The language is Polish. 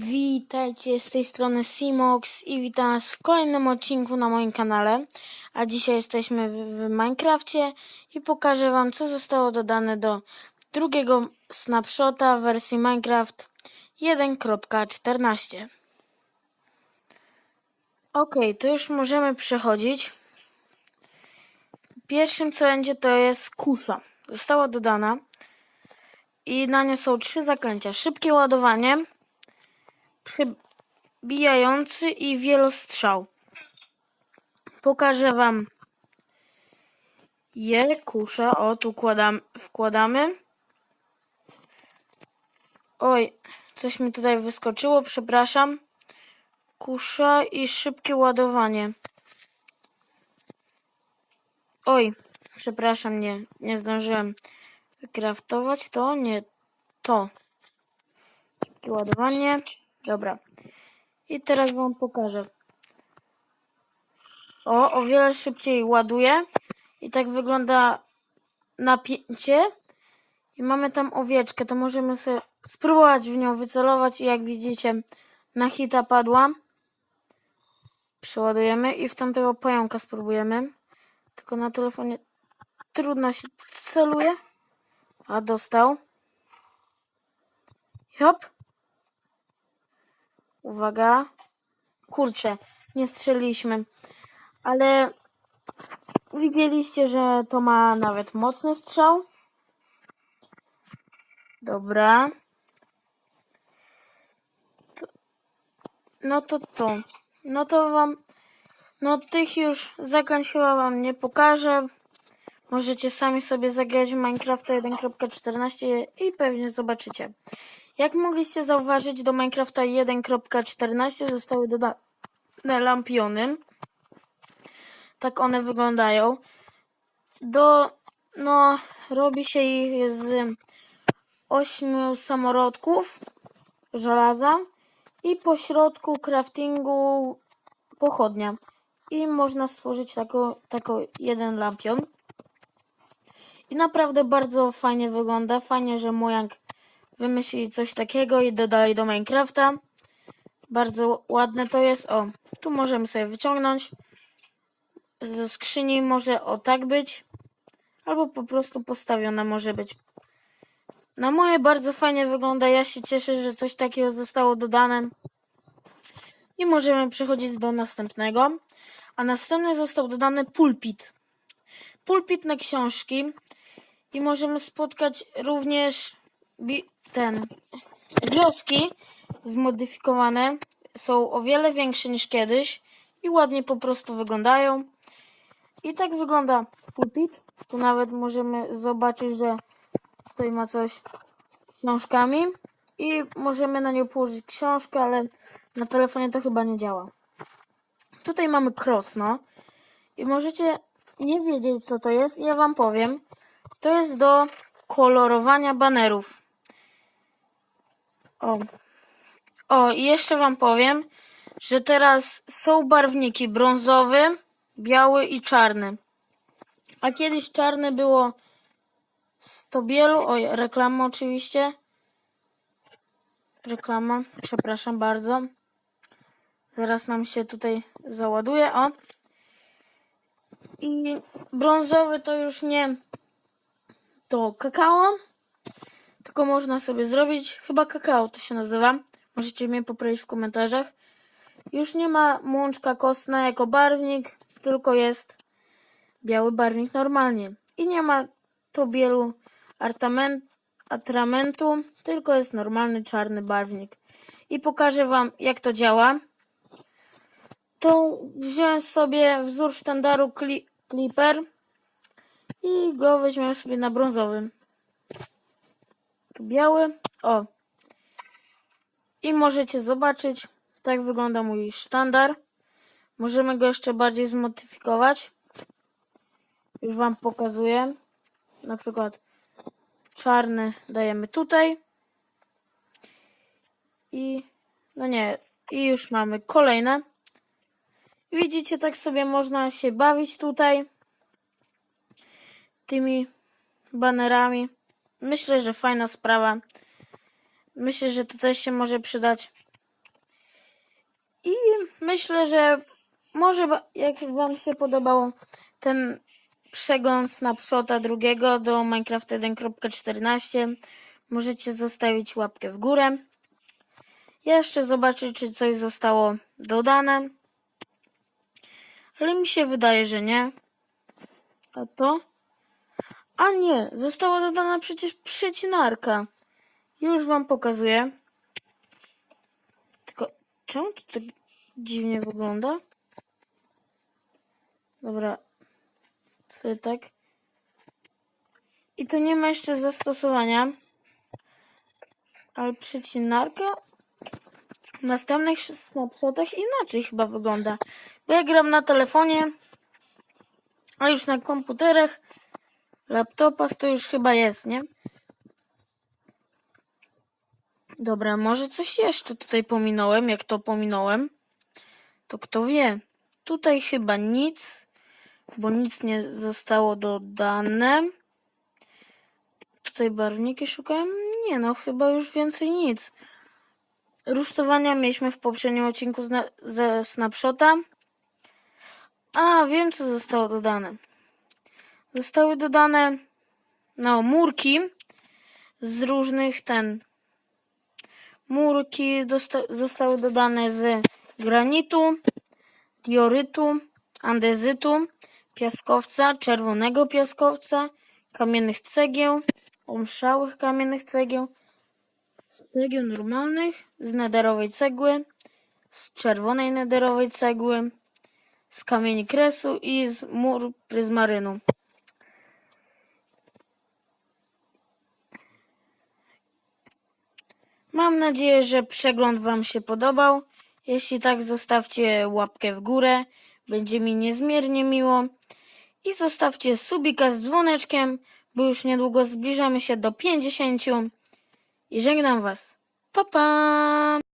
Witajcie z tej strony Simox i witam was w kolejnym odcinku na moim kanale. A dzisiaj jesteśmy w, w Minecrafcie i pokażę wam co zostało dodane do drugiego snapshota wersji Minecraft 1.14. Ok, to już możemy przechodzić. Pierwszym co będzie to jest kusza. Została dodana i na nie są trzy zaklęcia. Szybkie ładowanie przebijający i wielostrzał. Pokażę wam je, kuszę. O, tu kładam, wkładamy. Oj, coś mi tutaj wyskoczyło, przepraszam. Kusza i szybkie ładowanie. Oj, przepraszam, nie, nie zdążyłem wykraftować to, nie to. Szybkie ładowanie. Dobra. I teraz wam pokażę. O, o wiele szybciej ładuje. I tak wygląda napięcie. I mamy tam owieczkę, to możemy sobie spróbować w nią wycelować i jak widzicie na hita padła. Przeładujemy i w tamtego pająka spróbujemy. Tylko na telefonie trudno się celuje. A dostał. Hop. Uwaga. Kurczę, nie strzeliliśmy. Ale widzieliście, że to ma nawet mocny strzał. Dobra. No to to. No to wam. No tych już zaklęć chyba wam nie pokażę. Możecie sami sobie zagrać w Minecrafta 1.14 i pewnie zobaczycie. Jak mogliście zauważyć, do Minecrafta 1.14 zostały dodane lampiony. Tak one wyglądają. Do, no, robi się ich z ośmiu samorodków żelaza i po środku craftingu pochodnia. I można stworzyć tako, tako jeden lampion. I naprawdę bardzo fajnie wygląda. Fajnie, że Mojang wymyślili coś takiego i dodali do Minecrafta. Bardzo ładne to jest. O, tu możemy sobie wyciągnąć. Ze skrzyni może o tak być. Albo po prostu postawiona może być. Na moje bardzo fajnie wygląda. Ja się cieszę, że coś takiego zostało dodane. I możemy przechodzić do następnego. A następny został dodany pulpit. Pulpit na książki. I możemy spotkać również ten wioski zmodyfikowane są o wiele większe niż kiedyś i ładnie po prostu wyglądają. I tak wygląda pulpit. Tu nawet możemy zobaczyć, że tutaj ma coś z książkami i możemy na nią położyć książkę, ale na telefonie to chyba nie działa. Tutaj mamy krosno i możecie nie wiedzieć co to jest, ja wam powiem. To jest do kolorowania banerów. O. O, i jeszcze wam powiem, że teraz są barwniki brązowy, biały i czarny. A kiedyś czarne było z tobielu. Oj, reklama oczywiście. Reklama, przepraszam bardzo. Zaraz nam się tutaj załaduje. O. I brązowy to już nie to kakao, tylko można sobie zrobić, chyba kakao to się nazywa. Możecie mnie poprawić w komentarzach. Już nie ma mączka kostna jako barwnik, tylko jest biały barwnik normalnie. I nie ma to bielu atramentu, tylko jest normalny czarny barwnik. I pokażę Wam, jak to działa. To wziąłem sobie wzór sztandaru Clipper i go weźmiemy sobie na brązowym. Tu biały. O. I możecie zobaczyć, tak wygląda mój sztandar. Możemy go jeszcze bardziej zmodyfikować. Już Wam pokazuję. Na przykład czarny dajemy tutaj. I no nie, i już mamy kolejne. Widzicie, tak sobie można się bawić tutaj tymi banerami. Myślę, że fajna sprawa. Myślę, że to też się może przydać. myślę, że może jak wam się podobał ten przegląd snapshota drugiego do Minecraft 1.14, możecie zostawić łapkę w górę. Jeszcze zobaczyć, czy coś zostało dodane. Ale mi się wydaje, że nie. A to? A nie, została dodana przecież przecinarka. Już wam pokazuję. Tylko czemu to tak dziwnie wygląda? Dobra. Sobie tak. I to nie ma jeszcze zastosowania. Ale przecinarka w następnych snapshotach inaczej chyba wygląda. Bo ja gram na telefonie, a już na komputerach, laptopach to już chyba jest, nie? Dobra, może coś jeszcze tutaj pominąłem. Jak to pominąłem, to kto wie. Tutaj chyba nic, bo nic nie zostało dodane. Tutaj barwniki szukałem. Nie no, chyba już więcej nic. Rusztowania mieliśmy w poprzednim odcinku ze Snapshota. A, wiem co zostało dodane. Zostały dodane no, murki z różnych ten. Murki zostały dodane z granitu, diorytu, andezytu, piaskowca, czerwonego piaskowca, kamiennych cegieł, omszałych kamiennych cegieł, cegieł normalnych, z nederowej cegły, z czerwonej nederowej cegły, z kamieni kresu i z mur pryzmarynu. Mam nadzieję, że przegląd Wam się podobał. Jeśli tak, zostawcie łapkę w górę. Będzie mi niezmiernie miło. I zostawcie subika z dzwoneczkiem, bo już niedługo zbliżamy się do 50. I żegnam Was. Pa, pa!